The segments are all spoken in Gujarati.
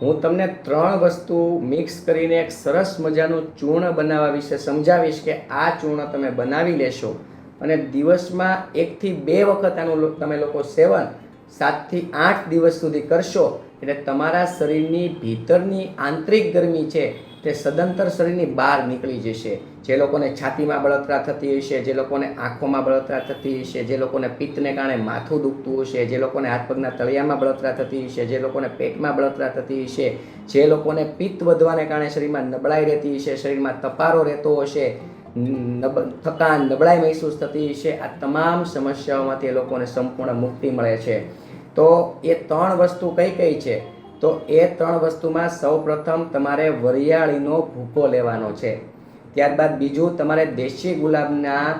હું તમને ત્રણ વસ્તુ મિક્સ કરીને એક સરસ મજાનું ચૂર્ણ બનાવવા વિશે સમજાવીશ કે આ ચૂર્ણ તમે બનાવી લેશો. અને દિવસમાં એકથી બે વખત આનું તમે લોકો સેવન, સાતથી આઠ દિવસ સુધી કરશો. એટલે તમારા શરીરની ભીતરની આંતરિક ગરમી છે તે સદંતર શરીરની બહાર નીકળી જશે. જે લોકોને છાતીમાં બળતરા થતી હશે, જે લોકોને આંખોમાં બળતરા થતી હશે, જે લોકોને પિત્તને કારણે માથું દુખતું હશે, જે લોકોને હાથ પગના તળિયામાં બળતરા થતી હશે, જે લોકોને પેટમાં બળતરા થતી હશે, જે લોકોને પિત્ત વધવાને કારણે શરીરમાં નબળાઈ રહેતી હશે, શરીરમાં તપારો રહેતો હશે, નબ, થકાન, નબળાઈ મહેસૂસ થતી હશે, આ તમામ સમસ્યાઓમાંથી એ લોકોને સંપૂર્ણ મુક્તિ મળે છે. તો એ ત્રણ વસ્તુ કઈ કઈ છે? તો એ ત્રણ વસ્તુમાં સૌપ્રથમ તમારે વરિયાળીનો ભૂકો લેવાનો છે. ત્યારબાદ બીજું તમારે દેશી ગુલાબના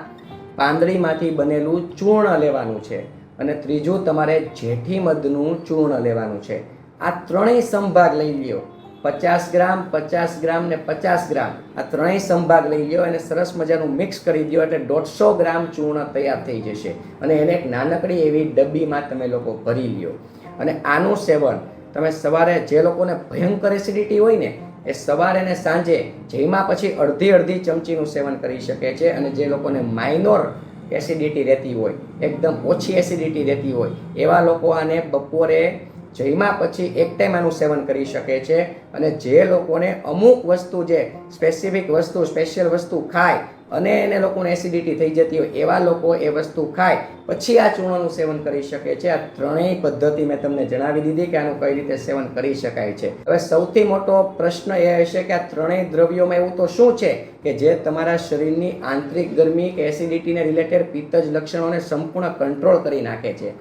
પાંદડીમાંથી બનેલું ચૂર્ણ લેવાનું છે. અને ત્રીજું તમારે જેઠી મધનું ચૂર્ણ લેવાનું છે. આ ત્રણેય સંભાગ લઈ લ્યો. પચાસ ગ્રામ પચાસ ગ્રામ ને પચાસ ગ્રામ. આ ત્રણેય સંભાગ લઈ લ્યો અને સરસ મજાનું મિક્સ કરી દો એટલે દોઢસો ગ્રામ ચૂર્ણ તૈયાર થઈ જશે. અને એને એક નાનકડી એવી ડબ્બીમાં તમે લોકો ભરી લ્યો. અને આનું સેવન, તમે સવારે જે લોકોને ભયંકર એસિડિટી હોય ને, એ સવારે ને સાંજે જેમાં પછી અડધી અડધી ચમચીનું સેવન કરી શકે છે. અને જે લોકોને માઇનોર એસિડિટી રહેતી હોય, એકદમ ઓછી એસિડિટી રહેતી હોય, એવા લોકો આને બપોરે જમ્યા પછી એક ટાઈમ આનું સેવન કરી શકે છે અને જે લોકોને અમુક વસ્તુ જે સ્પેસિફિક વસ્તુ સ્પેશિયલ વસ્તુ ખાય અને એને લોકોને એસિડિટી થઈ જતી હોય એવા લોકો એ વસ્તુ ખાય, પછી આ ચૂર્ણનું સેવન કરી શકે છે. આ ત્રણેય પદ્ધતિ મેં તમને જણાવી દીધી કે આનું કઈ રીતે સેવન કરી શકાય છે. હવે સૌથી મોટો પ્રશ્ન એ હશે કે આ ત્રણેય દ્રવ્યોમાં એવું તો શું છે કે જે તમારા શરીરની આંતરિક ગરમી કે એસિડિટીને રિલેટેડ પિત્તજ લક્ષણોને સંપૂર્ણ કંટ્રોલ કરી નાખે છે?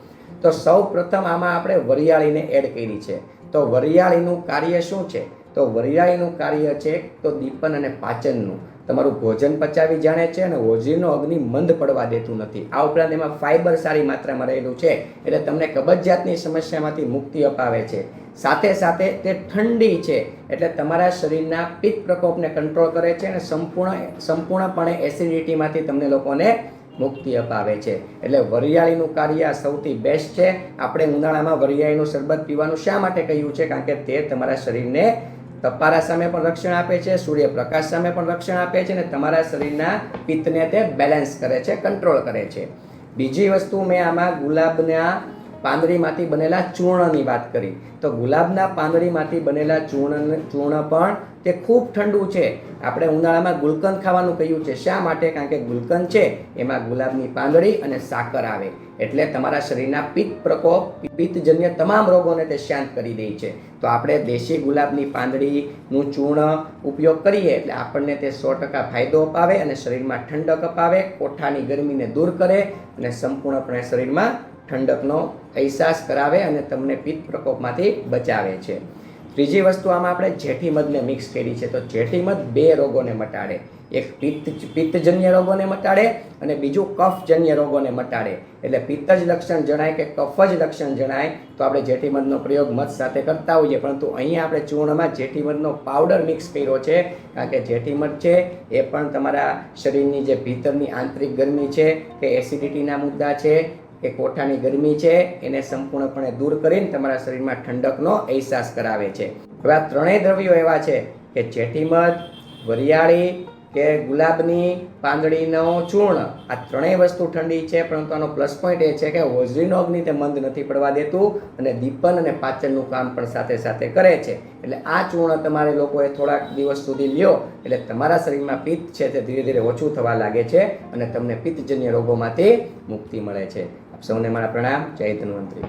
તો સૌ પ્રથમ આમાં આપણે વરિયાળીને એડ કરી છે. તો વરિયાળીનું કાર્ય શું છે? તો વરિયાળીનું કાર્ય છે તો દીપન અને પાચનનું. તમારું ભોજન પચાવી જાણે છે અને હોજીનો અગ્નિ મંદ પડવા દેતું નથી. આ ઉપરાંત એમાં ફાઇબર સારી માત્રામાં રહેલું છે. એટલે તમને કબજિયાતની સમસ્યામાંથી મુક્તિ અપાવે છે. સાથે સાથે તે ઠંડી છે. એટલે તમારા શરીરના પિત્ત પ્રકોપને કંટ્રોલ કરે છે અને સંપૂર્ણ સંપૂર્ણપણે એસિડિટીમાંથી તમને લોકોને મુક્તિ અપાવે છે. એટલે વરિયાળીનું કાર્ય સૌથી બેસ્ટ છે. આપણે ઉનાળામાં વરિયાળીનું શરબત પીવાનું શા માટે કહ્યું છે? કારણ કે તે તમારા શરીરને તપારા સામે પણ રક્ષણ આપે છે, સૂર્યપ્રકાશ સામે પણ રક્ષણ આપે છે અને તમારા શરીરના પિત્તને તે બેલેન્સ કરે છે કંટ્રોલ કરે છે. બીજી વસ્તુ મેં આમાં ગુલાબના પાંદડીમાંથી બનેલા ચૂર્ણની વાત કરી. તો ગુલાબના પાંદડીમાંથી બનેલા ચૂર્ણ ચૂર્ણ પણ તે ખૂબ ઠંડુ છે. આપણે ઉનાળામાં ગુલકંદ ખાવાનું કહ્યું છે. શા માટે? કારણ કે ગુલકંદ છે, એમાં ગુલાબની પાંદડી અને સાકર આવે. એટલે તમારા શરીરના પિત્ત પ્રકોપ, પિત્તજન્ય તમામ રોગોને તે શાંત કરી દે છે. તો આપણે દેશી ગુલાબની પાંદડીનું ચૂર્ણ ઉપયોગ કરીએ એટલે આપણને તે સો ટકા ફાયદો અપાવે અને શરીરમાં ઠંડક અપાવે, કોઠાની ગરમીને દૂર કરે અને સંપૂર્ણપણે શરીરમાં ઠંડકનો અહેસાસ કરાવે અને તમને પિત્ત પ્રકોપમાંથી બચાવે છે. ત્રીજી વસ્તુ આમાં આપણે જેઠી મધને મિક્સ કરી છે. તો જેઠી મધ બે રોગોને મટાડે. એક પિત્ત પિત્તજન્ય રોગોને મટાડે અને બીજું કફજન્ય રોગોને મટાડે. એટલે પિત્ત જ લક્ષણ જણાય કે કફ જ લક્ષણ જણાય, તો આપણે જેઠી મધનો પ્રયોગ મધ સાથે કરતા હોઈએ. પરંતુ અહીંયા આપણે ચૂર્ણમાં જેઠી મધનો પાવડર મિક્સ કર્યો છે. કારણ કે જેઠી મધ છે, એ પણ તમારા શરીરની જે ભીતરની આંતરિક ગરમી છે, કે એસિડિટીના મુદ્દા છે કે કોઠાની ગરમી છે, એને સંપૂર્ણપણે દૂર કરીને તમારા શરીરમાં ઠંડકનો અહેસાસ કરાવે છે. હવે આ ત્રણેય દ્રવ્યો એવા છે કે જેઠીમધ વરિયાળી કે ગુલાબની પાંદડીનો ચૂર્ણ. આ ત્રણેય વસ્તુ ઠંડી છે, પરંતુ આનો પ્લસ પોઈન્ટ એ છે કે અગ્નિ તે મંદ નથી પડવા દેતું અને દીપન અને પાચનનું કામ પણ સાથે સાથે કરે છે. એટલે આ ચૂર્ણ તમારે લોકોએ થોડાક દિવસ સુધી લ્યો, એટલે તમારા શરીરમાં પિત્ત છે તે ધીરે ધીરે ઓછું થવા લાગે છે અને તમને પિત્તજન્ય રોગોમાંથી મુક્તિ મળે છે. સૌને મારા પ્રણામ. જય ધન્વંતરી.